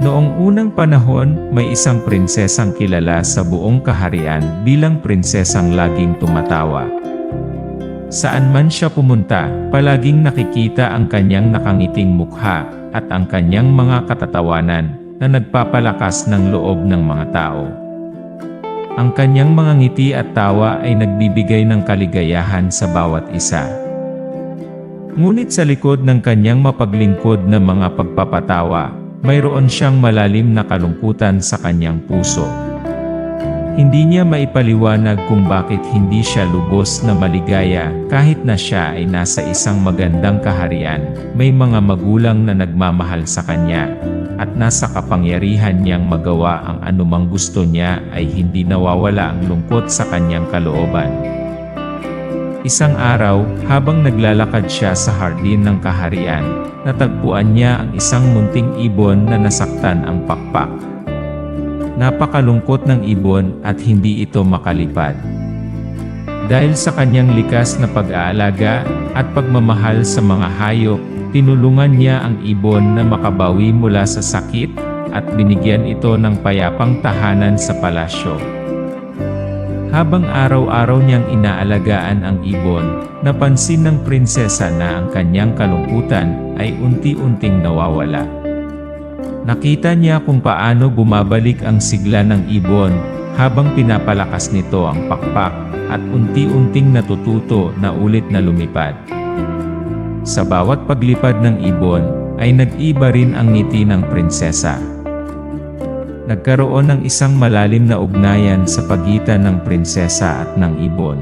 Noong unang panahon, may isang prinsesang kilala sa buong kaharian bilang prinsesang laging tumatawa. Saan man siya pumunta, palaging nakikita ang kanyang nakangiting mukha at ang kanyang mga katatawanan na nagpapalakas ng loob ng mga tao. Ang kanyang mga ngiti at tawa ay nagbibigay ng kaligayahan sa bawat isa. Ngunit sa likod ng kanyang mapaglingkod na mga pagpapatawa, mayroon siyang malalim na kalungkutan sa kanyang puso. Hindi niya maipaliwanag kung bakit hindi siya lubos na maligaya kahit na siya ay nasa isang magandang kaharian, may mga magulang na nagmamahal sa kanya, at nasa kapangyarihan niyang magawa ang anumang gusto niya ay hindi nawawala ang lungkot sa kanyang kalooban. Isang araw, habang naglalakad siya sa hardin ng kaharian, natagpuan niya ang isang munting ibon na nasaktan ang pakpak. Napakalungkot ng ibon at hindi ito makalipad. Dahil sa kanyang likas na pag-aalaga at pagmamahal sa mga hayop, tinulungan niya ang ibon na makabawi mula sa sakit at binigyan ito ng payapang tahanan sa palasyo. Habang araw-araw niyang inaalagaan ang ibon, napansin ng prinsesa na ang kanyang kalungkutan ay unti-unting nawawala. Nakita niya kung paano bumabalik ang sigla ng ibon habang pinapalakas nito ang pakpak at unti-unting natututo na ulit na lumipad. Sa bawat paglipad ng ibon ay nag-iba rin ang ngiti ng prinsesa. Nagkaroon ng isang malalim na ugnayan sa pagitan ng prinsesa at ng ibon.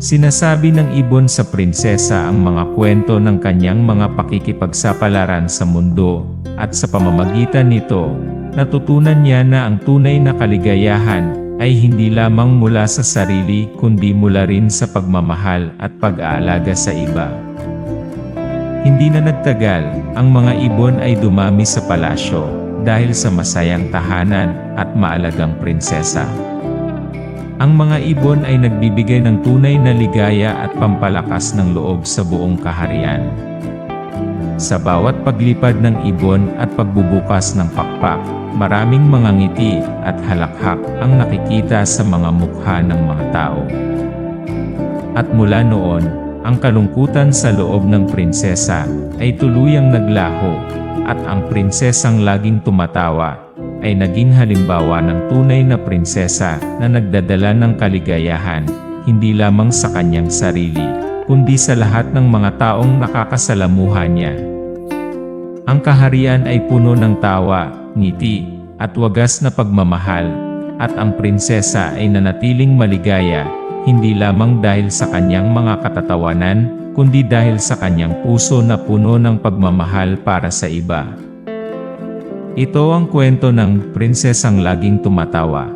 Sinasabi ng ibon sa prinsesa ang mga kwento ng kanyang mga pakikipagsapalaran sa mundo, at sa pamamagitan nito, natutunan niya na ang tunay na kaligayahan ay hindi lamang mula sa sarili kundi mula rin sa pagmamahal at pag-aalaga sa iba. Hindi na nagtagal, ang mga ibon ay dumami sa palasyo dahil sa masayang tahanan at maalagang prinsesa. Ang mga ibon ay nagbibigay ng tunay na ligaya at pampalakas ng loob sa buong kaharian. Sa bawat paglipad ng ibon at pagbubukas ng pakpak, maraming mga ngiti at halakhak ang nakikita sa mga mukha ng mga tao. At mula noon, ang kalungkutan sa loob ng prinsesa ay tuluyang naglaho at ang prinsesang laging tumatawa ay naging halimbawa ng tunay na prinsesa na nagdadala ng kaligayahan, hindi lamang sa kanyang sarili, kundi sa lahat ng mga taong nakakasalamuha niya. Ang kaharian ay puno ng tawa, ngiti, at wagas na pagmamahal, at ang prinsesa ay nanatiling maligaya, hindi lamang dahil sa kanyang mga katatawanan, kundi dahil sa kanyang puso na puno ng pagmamahal para sa iba. Ito ang kwento ng prinsesang laging tumatawa.